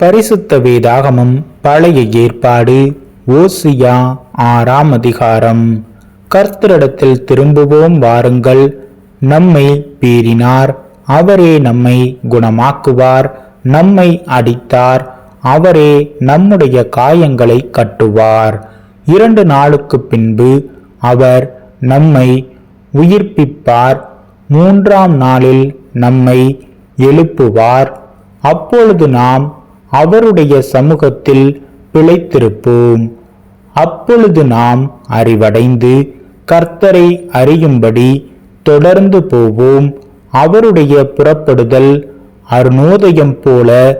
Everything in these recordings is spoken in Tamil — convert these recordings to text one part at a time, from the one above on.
பரிசுத்த வேதாகமம் பழைய ஏற்பாடு ஓசியா ஆறாம் அதிகாரம். கர்த்தரிடத்தில் திரும்புவோம் வாருங்கள். நம்மை பீறினார் அவரே நம்மை குணமாக்குவார். நம்மை அடித்தார் அவரே நம்முடைய காயங்களை கட்டுவார். இரண்டு நாளுக்கு பின்பு அவர் நம்மை உயிர்ப்பிப்பார். மூன்றாம் நாளில் நம்மை எழுப்புவார். அப்பொழுது நாம் அவருடைய சமூகத்தில் பிழைத்திருப்போம். அப்பொழுது நாம் அறிவடைந்து கர்த்தரை அறியும்படி தொடர்ந்து போவோம். அவருடைய புறப்படுதல் அருணோதயம் போல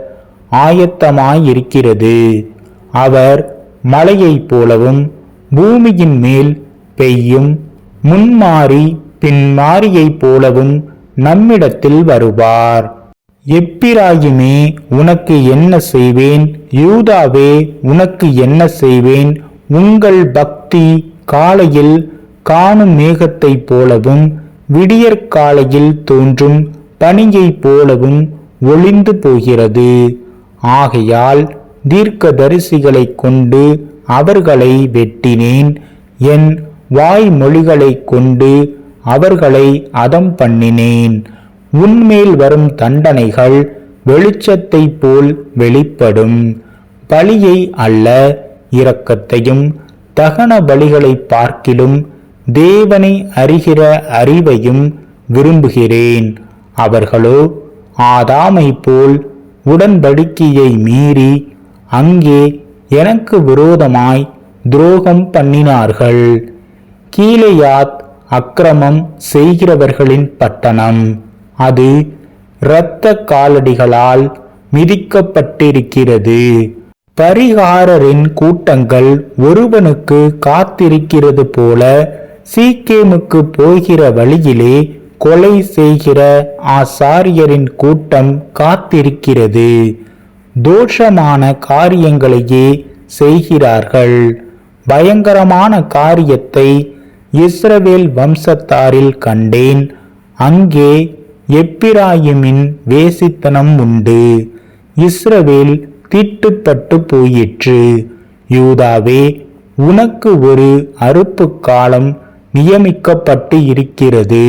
ஆயத்தமாயிருக்கிறது. அவர் மலையைப் போலவும் பூமியின் மேல் பெய்யும் முன்மாறி பின்மாறியைப் போலவும் நம்மிடத்தில் வருவார். எப்பிராயுமே உனக்கு என்ன செய்வேன்? யூதாவே உனக்கு என்ன செய்வேன்? உங்கள் பக்தி காலையில் காணும் மேகத்தைப் போலவும் விடியற்காலையில் தோன்றும் பனியைப் போலவும் ஒளிந்து போகிறது. ஆகையால் தீர்க்கதரிசிகளைக் கொண்டு அவர்களை வெட்டினேன். என் வாய்மொழிகளைக் கொண்டு அவர்களை அதம் பண்ணினேன். உன்மேல் வரும் தண்டனைகள் வெளிச்சத்தைப் போல் வெளிப்படும். பலியை அல்ல இரக்கத்தையும் தகன பலிகளை பார்க்கிலும் தேவனை அறிகிற அறிவையும் விரும்புகிறேன். அவர்களோ ஆதாமை போல் உடன்படிக்கையை மீறி அங்கே எனக்கு விரோதமாய் துரோகம் பண்ணினார்கள். கீழையாத் அக்கிரமம் செய்கிறவர்களின் பட்டணம். அது இரத்த காலடிகளால் மிதிக்கப்பட்டிருக்கிறது. பரிகாரரின் கூட்டங்கள் ஒருவனுக்கு காத்திருக்கிறது போல சீக்கேமுக்கு போகிற வழியிலே கொலை செய்கிற ஆசாரியரின் கூட்டம் காத்திருக்கிறது. தோஷமான காரியங்களையே செய்கிறார்கள். பயங்கரமான காரியத்தை இஸ்ரவேல் வம்சத்தாரில் கண்டேன். அங்கே எப்பிராயிமின் வேசித்தனம் உண்டு. இஸ்ரவேல் தீட்டுப்பட்டு போயிற்று. யூதாவே உனக்கு ஒரு அறுப்பு காலம் நியமிக்கப்பட்டு இருக்கிறது.